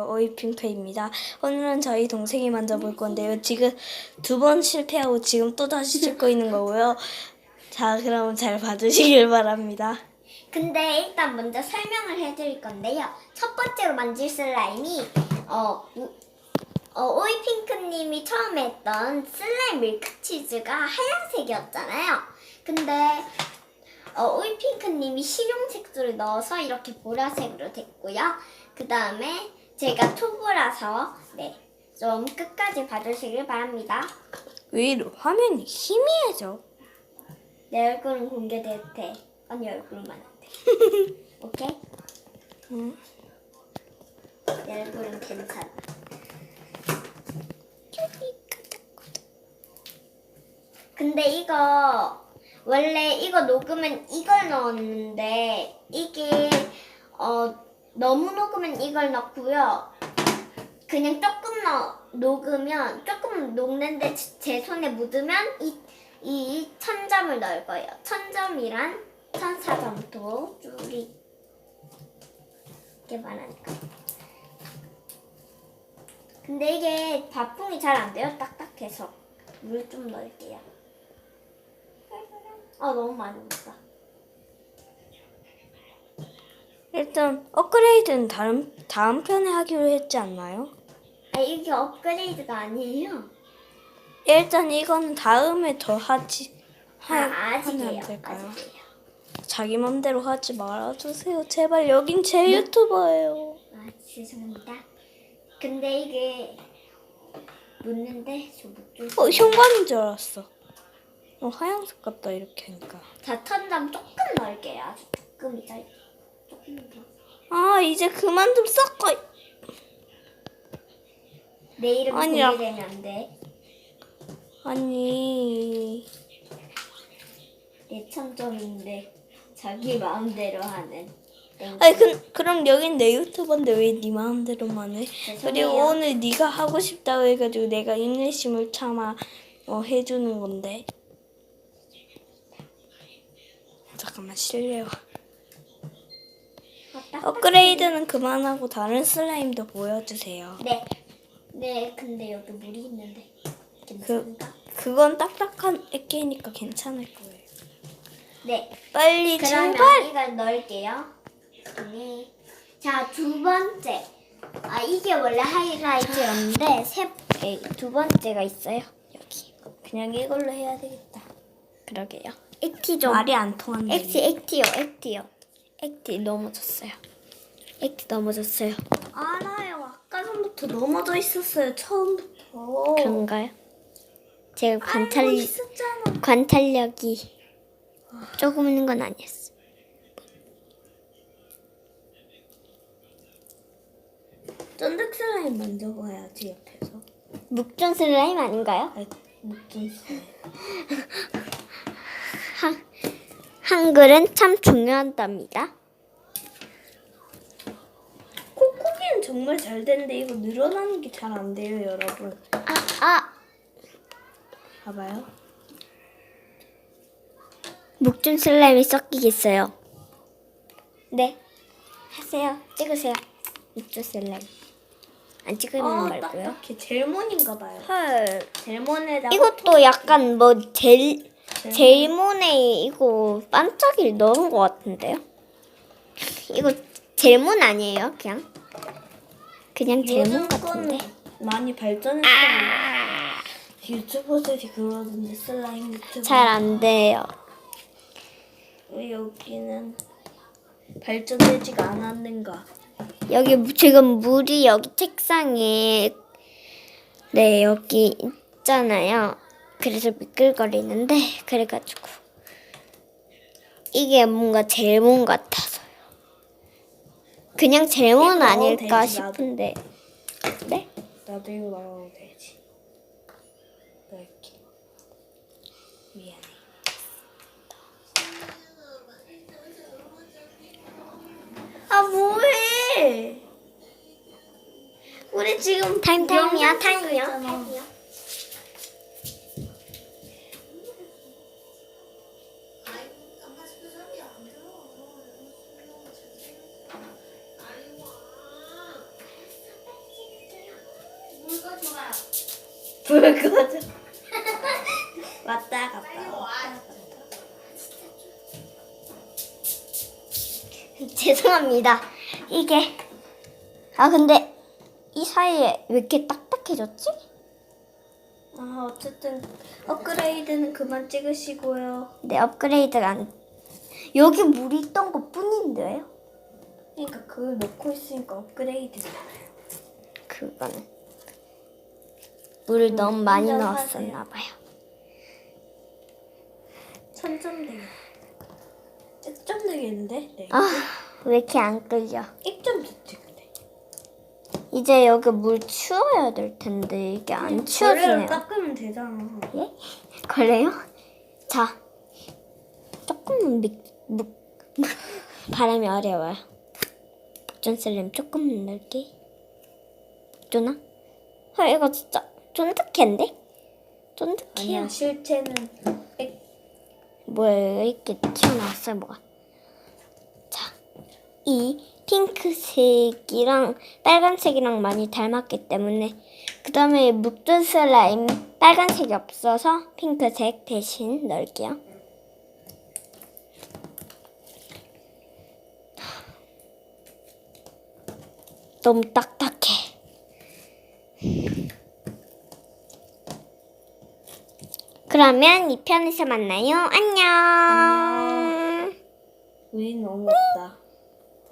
안녕하세요. 오이핑크입니다. 오늘은 저희 동생이 만져볼 건데요. 지금 두 번 실패하고 지금 또 다시 찍고 있는 거고요. 자, 그럼 잘 봐주시길 바랍니다. 근데 일단 먼저 설명을 해드릴 건데요. 첫 번째로 만질 슬라임이 어, 우- 어 오이핑크님이 처음에 했던 슬라임 밀크치즈가 하얀색이었잖아요. 근데 어, 오이핑크님이 실용색소를 넣어서 이렇게 보라색으로 됐고요. 그 다음에 제가 초보라서 네, 좀 끝까지 봐주시길 바랍니다. 왜 이래? 화면이 희미해져? 내 얼굴은 공개될 때 언니 얼굴만 안 돼. 오케이? 응. 내 얼굴은 괜찮아. 근데 이거 원래 이거 녹으면 이걸 넣었는데 이게 어 너무 녹으면 이걸 넣고요. 그냥 조금 넣 녹으면 조금 녹는데 제- 제 손에 묻으면 이 이 천점을 넣을 거예요. 천점이란 천사점도 줄이 이렇게 말하니까. 근데 이게 바풍이 잘 안 돼요. 딱딱해서 물 좀 넣을게요. 아 너무 많이 묻다. 일단 업그레이드는 다음 다음 편에 하기로 했지 않나요? 아 이게 업그레이드가 아니에요. 일단 이거는 다음에 더 하지. 아 하, 하면 아직이에요. 안 될까요? 아직이에요. 자기 맘대로 하지 말아주세요. 제발 여긴 제 유튜버예요. 아 죄송합니다. 근데 이게 묻는데 저못 줄. 어 현관인 줄 알았어. 어 하얀색 같다 이렇게 하니까. 자 천점 조금 넣을게요. 아주 조금이다. 아 이제 그만 좀 섞어. 내 이름 아니야. 공개되면 안 돼. 아니 내 천점인데 자기 마음대로 하는. 땡. 아니 그, 그럼 여긴 내 유튜버인데 왜 네 마음대로만 해? 죄송해요. 그리고 오늘 네가 하고 싶다고 해가지고 내가 인내심을 참아 어, 해주는 건데. 잠깐만 실례요. 업그레이드는 그만하고 다른 슬라임도 보여주세요. 네. 네, 근데 여기 물이 있는데 괜찮은가? 그건 딱딱한 애기니까 괜찮을 거예요. 네. 빨리 그러면 제발. 이걸 넣을게요. 네. 자, 두 번째. 아, 이게 원래 하이라이트였는데 세, 에, 두 번째가 있어요. 여기. 그냥 이걸로 해야 되겠다. 그러게요. 액티 좀. 말이 안 통한다. 액티, 액티요, 액티요. 액티 넘어졌어요. 액티 넘어졌어요. 알아요. 아까 전부터 넘어져 있었어요. 처음부터. 그런가요? 제가 관찰, 알고 있었잖아. 관찰력이 조금 있는 건 아니었어. 쫀득 슬라임 만져봐야지 옆에서. 묵전 슬라임 아닌가요? 아, 묵긴 슬라임. 한, 한글은 참 중요하답니다. 콧구기는 정말 잘 되는데 이거 늘어나는 게 잘 안 돼요, 여러분. 아, 아, 봐봐요. 묵준 슬라임이 섞이겠어요. 네, 하세요. 찍으세요. 묵준 슬라임. 안 찍으면 아, 말고요. 딱딱해. 젤몬인가 봐요. 헐. 젤몬에다가 이것도 약간 뭐 젤, 젤몬에 이거 반짝이를 넣은 것 같은데요? 이거 젤몬 아니에요? 그냥? 그냥 젤몬 요즘 같은데? 거는 많이 발전했어요. 아, 유튜버들이 그러던데 슬라임 유튜버. 잘 안 돼요. 왜 여기는 발전되지가 않았는가? 여기 무- 지금 물이 여기 책상에 네 여기 있잖아요. 그래서 미끌거리는데 그래가지고 이게 뭔가 젤몬 같아서요. 그냥 젤몬 넣어도 아닐까 되지, 나도. 싶은데 네? 나도 이거 나가도 되지. 이렇게. 미안해. 아 뭐해? 우리 지금 타임 타임이야 영상 타임이요. 타임이요. 불 꺼져. 왔다 갔다 왔다 갔다. 죄송합니다. 이게 아 근데 이 사이에 왜 이렇게 딱딱해졌지? 아 어쨌든 업그레이드는 그만 찍으시고요. 네 업그레이드가 안 여기 물이 있던 것 뿐인데요. 그러니까 그걸 넣고 있으니까 업그레이드잖아요. 그거는 물을 너무 많이 인정하세요. 넣었었나 봐요. 천점 되게. 점 되겠는데? 네. 아 왜 이렇게 안 끓여? 1점 좋지 근데. 이제 여기 물 치워야 될 텐데 이게 안 치워지네요. 닦으면 되잖아. 예? 그래요? 자, 조금만 믹, 묵, 발음이 어려워요. 전슬림 조금만 넣을게. 쫀아? 아, 이거 진짜 쫀득한데? 쫀득해요. 아니야 실체는 백- 뭐야, 이렇게 튀어나왔어요, 뭐가. 자, 이 핑크색이랑 빨간색이랑 많이 닮았기 때문에 그 다음에 묵든 슬라임 빨간색이 없어서 핑크색 대신 넣을게요. 너무 딱딱해. 그러면 이 편에서 만나요. 안녕. 위 너무 없다.